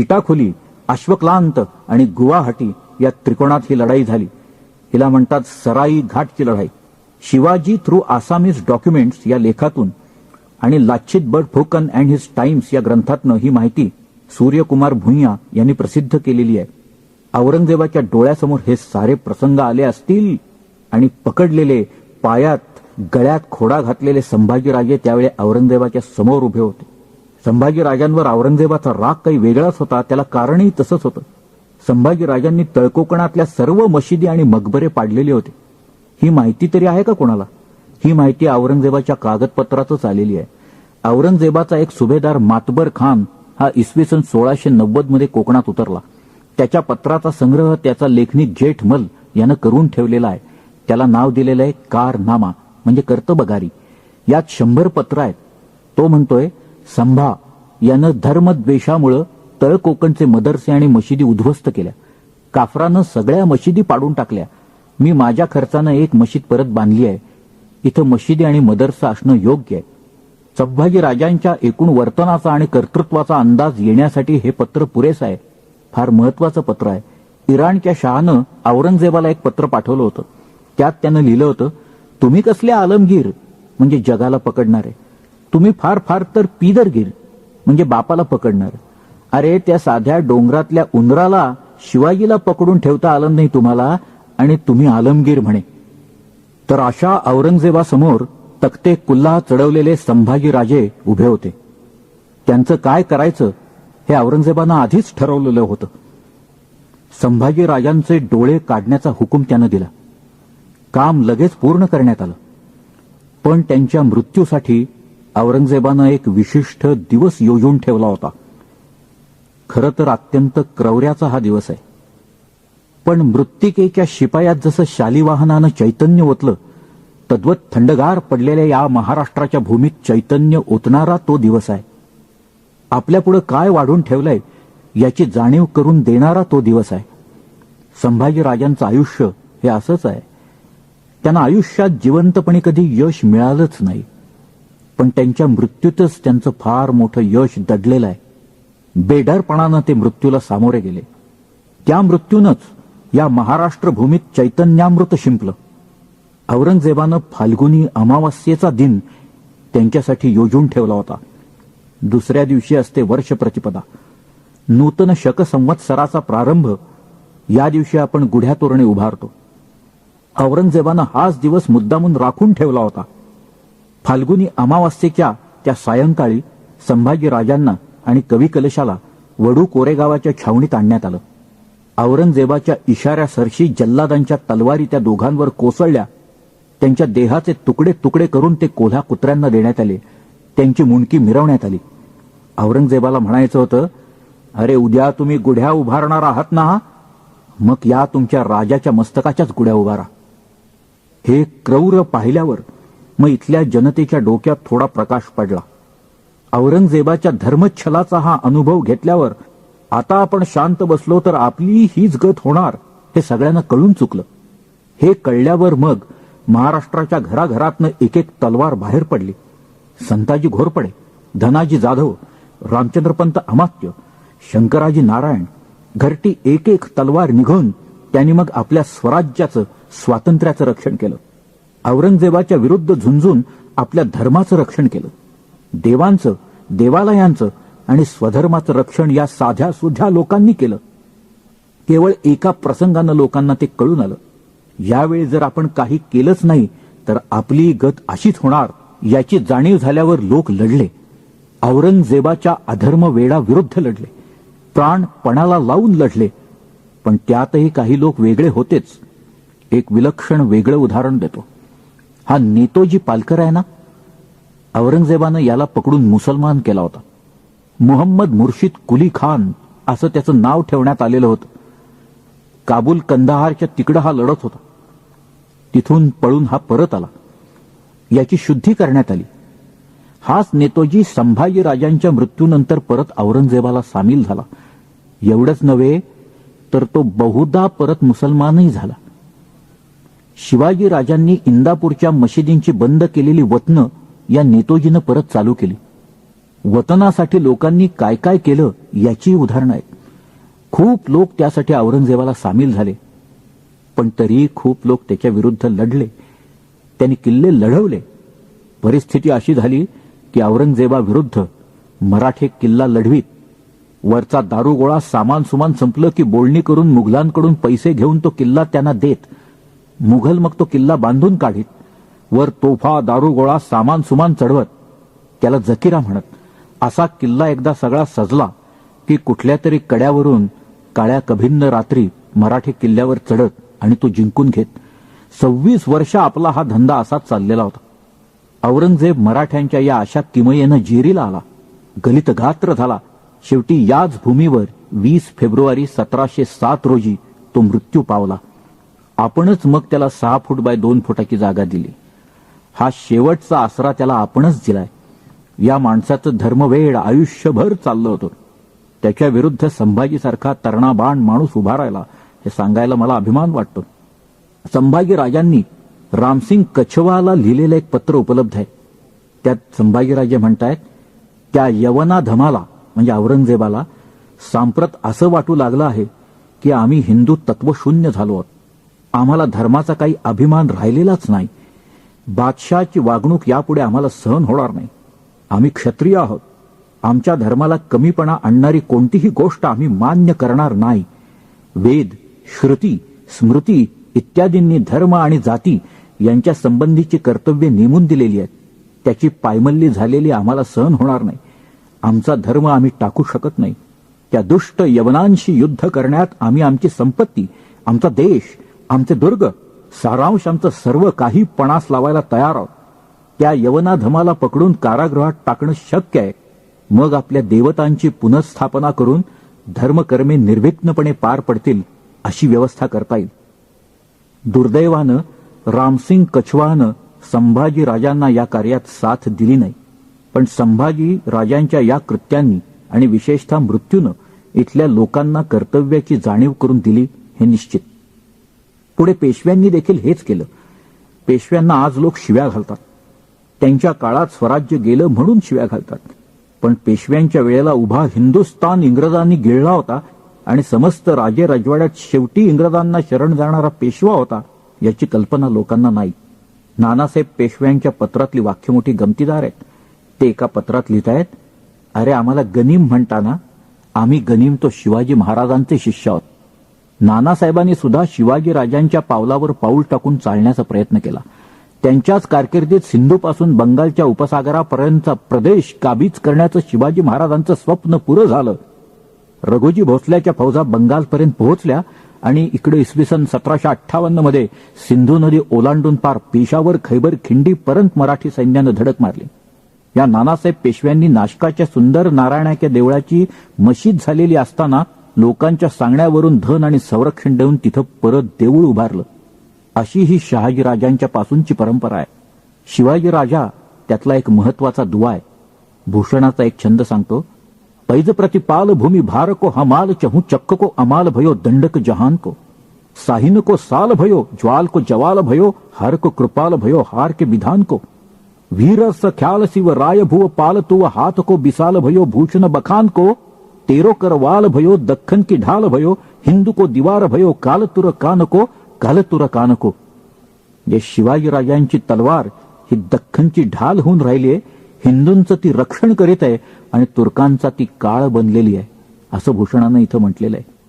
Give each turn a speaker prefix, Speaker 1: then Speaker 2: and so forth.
Speaker 1: इटाखोली अश्वक्लांत आणि गुवाहाटी या त्रिकोणात ही लढाई झाली. हिला म्हणतात सराई घाटची लढाई. शिवाजी थ्रू आसामीज डॉक्युमेंट्स या लेखातून आणि Lachit Borphukan and his times या ग्रंथातनं ही माहिती सूर्यकुमार भुईया यांनी प्रसिद्ध केलेली आहे. औरंगजेबाच्या डोळ्यासमोर हे सारे प्रसंग आले असतील आणि पकडलेले पायात गळ्यात खोडा घातलेले संभाजीराजे त्यावेळी औरंगजेबाच्या समोर उभे होते. संभाजीराजांवर औरंगजेबाचा राग काही वेगळाच होता त्याला कारणही तसंच होतं. संभाजीराजांनी तळकोकणातल्या सर्व मशिदी आणि मकबरे पाडलेले होते. ही माहिती तरी आहे का कोणाला? ही माहिती औरंगजेबाच्या कागदपत्रातच आलेली आहे. औरंगजेबाचा एक सुभेदार मातबर खान हा इसवी सन सोळाशे नव्वदमध्ये कोकणात उतरला. त्याच्या पत्राचा संग्रह त्याचा लेखनिक जेठमल यानं करून ठेवलेला आहे. त्याला नाव दिलेलं आहे कारनामा म्हणजे कर्तबगारी. यात शंभर पत्र आहेत. तो म्हणतोय संभा यानं धर्मद्वेषामुळं तळ कोकणचे मदरसे आणि मशिदी उद्ध्वस्त केल्या. काफरानं सगळ्या मशिदी पाडून टाकल्या. मी माझ्या खर्चानं एक मशीद परत बांधली आहे. इथं मशिदी आणि मदरसा असणं योग्य आहे. संभाजी राजांच्या एकूण वर्तनाचा आणि कर्तृत्वाचा अंदाज येण्यासाठी हे पत्र पुरेसं आहे. फार महत्वाचं पत्र आहे. इराणच्या शहानं औरंगजेबाला एक पत्र पाठवलं होतं. त्यात त्यानं लिहिलं होतं तुम्ही कसले आलमगीर? म्हणजे जगाला पकडणारे. तुम्ही फार फार तर पिदरगीर म्हणजे बापाला पकडणार. अरे त्या साध्या डोंगरातल्या उंदराला शिवाजीला पकडून ठेवता आलं नाही तुम्हाला आणि तुम्ही आलमगीर म्हणे. तर अशा औरंगजेबासमोर तक्ते कुल्ला चढवलेले संभाजीराजे उभे होते. त्यांचं काय करायचं हे औरंगजेबानं आधीच ठरवलेलं होतं. संभाजीराजांचे डोळे काढण्याचा हुकूम त्यानं दिला. काम लगेच पूर्ण करण्यात आलं. पण त्यांच्या मृत्यूसाठी औरंगजेबानं एक विशिष्ट दिवस योजून ठेवला होता. खरं तर अत्यंत क्रौर्याचा हा दिवस आहे. पण मृत्तिकेच्या शिपायात जसं शालिवाहनानं चैतन्य ओतलं तद्वत थंडगार पडलेल्या या महाराष्ट्राच्या भूमीत चैतन्य ओतणारा तो दिवस आहे. आपल्यापुढं काय वाढून ठेवलंय याची जाणीव करून देणारा तो दिवस आहे. संभाजीराजांचं आयुष्य हे असंच आहे. त्यांना आयुष्यात जिवंतपणे कधी यश मिळालंच नाही. पण त्यांच्या मृत्यूतच त्यांचं फार मोठं यश दडलेलं आहे. बेडरपणानं ते मृत्यूला सामोरे गेले. त्या मृत्यूनच या महाराष्ट्र भूमीत चैतन्यामृत शिंपलं. औरंगजेबानं फाल्गुनी अमावास्येचा दिन त्यांच्यासाठी योजून ठेवला होता. दुसऱ्या दिवशी असते वर्ष प्रतिपदा. नूतन शक संवत्सराचा प्रारंभ या दिवशी आपण गुढ्या तोरणे उभारतो. औरंगजेबानं हाच दिवस मुद्दामून राखून ठेवला होता. फाल्गुनी अमावास्येच्या त्या सायंकाळी संभाजीराजांना आणि कवी कलशाला वडू कोरेगावाच्या छावणीत आणण्यात आलं. औरंगजेबाच्या इशाऱ्यासरशी जल्लादांच्या तलवारी त्या दोघांवर कोसळल्या. त्यांच्या देहाचे तुकडे तुकडे करून ते कोल्हा कुत्र्यांना देण्यात आले. त्यांची मुंडकी मिरवण्यात आली. औरंगजेबाला म्हणायचं होतं अरे उद्या तुम्ही गुढ्या उभारणार आहात ना? मग या तुमच्या राजाच्या मस्तकाच्याच गुढ्या उभारा. हे क्रौर पाहिल्यावर मग इथल्या जनतेच्या डोक्यात थोडा प्रकाश पडला. औरंगजेबाच्या धर्मच्छलाचा हा अनुभव घेतल्यावर आता आपण शांत बसलो तर आपली हीच गत होणार हे सगळ्यांना कळून चुकलं. हे कळल्यावर मग महाराष्ट्राच्या घराघरातनं एक एक तलवार बाहेर पडली. संताजी घोरपडे धनाजी जाधव रामचंद्रपंत अमात्य शंकराजी नारायण घरटी एक एक तलवार निघून त्यांनी मग आपल्या स्वराज्याचं स्वातंत्र्याचं रक्षण केलं. औरंगजेबाच्या विरुद्ध झुंजून आपल्या धर्माचं रक्षण केलं. देवांचं देवालयांचं आणि स्वधर्माचं रक्षण या साध्या सुध्या लोकांनी केलं. केवळ एका प्रसंगानं लोकांना ते कळून आलं. यावेळी जर आपण काही केलंच नाही तर आपली गत अशीच होणार याची जाणीव झाल्यावर लोक लढले. औरंगजेबाच्या अधर्म वेळा विरुद्ध लढले. प्राण पणाला लावून लढले. पण त्यातही काही लोक वेगळे होतेच. एक विलक्षण वेगळं उदाहरण देतो. हा नेतोजी पालकर आहे ना औरंगजेबानं याला पकडून मुसलमान केला होता. मुहम्मद मुर्शिद कुली खान असं त्याचं नाव ठेवण्यात आलेलं होतं. काबूल कंदाहारच्या तिकडं हा लढत होता. तिथून पळून हा परत आला. याची शुद्धी करण्यात आली. हाच नेतोजी संभाजी राजांच्या मृत्यूनंतर परत औरंगजेबाला सामील झाला. एवढंच नव्हे तर तो बहुधा परत मुसलमानही झाला. शिवाजी राजांनी इंदापूरच्या मशिदींची बंद केलेली वतनं या नेतोजीनं परत चालू केली. वतनासाठी लोकांनी काय काय केलं याची उदाहरणं आहेत. खूप लोक त्यासाठी औरंगजेबाला सामील झाले. पण तरीही खूप लोक त्याच्या विरुद्ध लढले. त्यांनी किल्ले लढवले. परिस्थिती अशी झाली की औरंगजेबाविरुद्ध मराठे किल्ला लढवीत. वरचा दारुगोळा सामान सुमान संपलं की बोलणी करून मुघलांकडून पैसे घेऊन तो किल्ला त्यांना देत. मुघल मग तो किल्ला बांधून काढीत. वर तोफा दारुगोळा सामान सुमान चढवत. त्याला जकिरा म्हणत. असा किल्ला एकदा सगळा सजला की कुठल्या तरी कड्यावरून काळ्या कभिन्न रात्री मराठी किल्ल्यावर चढत आणि तो जिंकून घेत. सव्वीस वर्ष आपला हा धंदा असाच चाललेला होता. औरंगजेब मराठ्यांच्या या अशा किमयेनं जेरीला आला. गलित गात्र झाला. शेवटी याच भूमीवर वीस फेब्रुवारी सतराशे सात रोजी तो मृत्यू पावला. आपणच मग त्याला सहा फूट बाय दोन फुटाची जागा दिली. हा शेवटचा आसरा त्याला आपणच दिलाय. या माणसाचं धर्मवेड आयुष्यभर चाललं होतं. त्याच्या विरुद्ध संभाजीसारखा तरणाबाण माणूस उभा राहिला हे सांगायला मला अभिमान वाटतो. संभाजी राजांनी रामसिंग कछवाला लिहिलेलं एक पत्र उपलब्ध आहे. त्यात संभाजीराजे म्हणतायत त्या यवना धमाला म्हणजे औरंगजेबाला सांप्रत असं वाटू लागलं आहे की आम्ही हिंदू तत्वशून्य झालो आहोत. आम्हाला धर्माचा काही अभिमान राहिलेलाच नाही. बादशहाची वागणूक यापुढे आम्हाला सहन होणार नाही. आम्ही क्षत्रिय आहोत. आमच्या धर्माला कमीपणा आणणारी कोणतीही गोष्ट आम्ही मान्य करणार नाही. वेद श्रुती स्मृती इत्यादींनी धर्म आणि जाती यांच्या संबंधीची कर्तव्य नेमून दिलेली आहेत. त्याची पायमल्ली झालेली आम्हाला सहन होणार नाही. आमचा धर्म आम्ही टाकू शकत नाही. त्या दुष्ट यवनांशी युद्ध करण्यात आम्ही आमची संपत्ती आमचा देश आमचे दुर्ग सारांश आमचं सर्व काही पणास लावायला तयार आहोत. त्या यवनाधमाला पकडून कारागृहात टाकणं शक्य आहे. मग आपल्या देवतांची पुनर्स्थापना करून धर्मकर्मे निर्विघ्नपणे पार पडतील अशी व्यवस्था करता येईल. दुर्दैवानं रामसिंग कछवाहनं संभाजी राजांना या कार्यात साथ दिली नाही. पण संभाजी राजांच्या या कृत्यांनी आणि विशेषतः मृत्यूनं इथल्या लोकांना कर्तव्याची जाणीव करून दिली हे निश्चित. पुढे पेशव्यांनी देखील हेच केलं. पेशव्यांना आज लोक शिव्या घालतात. त्यांच्या काळात स्वराज्य गेलं म्हणून शिव्या घालतात. पण पेशव्यांच्या वेळेला उभा हिंदुस्थान इंग्रजांनी गिळला होता आणि समस्त राजे राजवाड्यात शेवटी इंग्रजांना शरण जाणारा पेशवा होता याची कल्पना लोकांना नाही. नानासाहेब पेशव्यांच्या पत्रातली वाक्य मोठी गमतीदार आहेत. ते एका पत्रात लिहित आहेत अरे आम्हाला गनीम म्हणताना आम्ही गनीम तो शिवाजी महाराजांचे शिष्य आहोत. नानासाहेबांनी सुद्धा शिवाजी राजांच्या पावलावर पाऊल टाकून चालण्याचा प्रयत्न केला. त्यांच्याच कारकिर्दीत सिंधूपासून बंगालच्या उपसागरापर्यंतचा प्रदेश काबीज करण्याचं शिवाजी महाराजांचं स्वप्न पुरं झालं. रघुजी भोसल्याच्या फौजा बंगालपर्यंत पोहोचल्या आणि इकडे इसवी सन सतराशे अठ्ठावन्नमध्ये सिंधू नदी ओलांडून पार पेशावर खैबर खिंडीपर्यंत मराठी सैन्यानं धडक मारली. या नानासाहेब पेशव्यांनी नाशकाच्या सुंदर नारायणाच्या देवळाची मशीद झालेली असताना लोकांच्या सांगण्यावरून धन आणि संरक्षण देऊन तिथं परत देऊळ उभारलं. अशी ही शहाजी राजांच्या पासूनची परंपरा आहे. शिवाजी राजा त्यातला एक महत्त्वाचा दुवा आहे. भूषणाचा एक छंद सांगतो. पैज प्रतिपाल भूमि भार को हमाल चहू चक्क को अमाल भयो दंडक जहान को साहिन को साल भयो ज्वाल को जवाल भयो हर को कृपाल भयो हार के विधान को वीर स ख्याल शिव राय भुव पाल तुव हाथ को बिसाल भयो भूषण बखान को तेरो करवाल भयो दख्खन की ढाल भयो हिंदू को दिवार भयो कालतुर कानको कालतुर कानको को। या शिवाजी राजांची तलवार ही दख्खनची ढाल होऊन राहिली आहे हिंदूंचं ती रक्षण करीत आहे आणि तुर्कांचा ती काळ बनलेली आहे असं भूषणानं इथं म्हटलेलं आहे.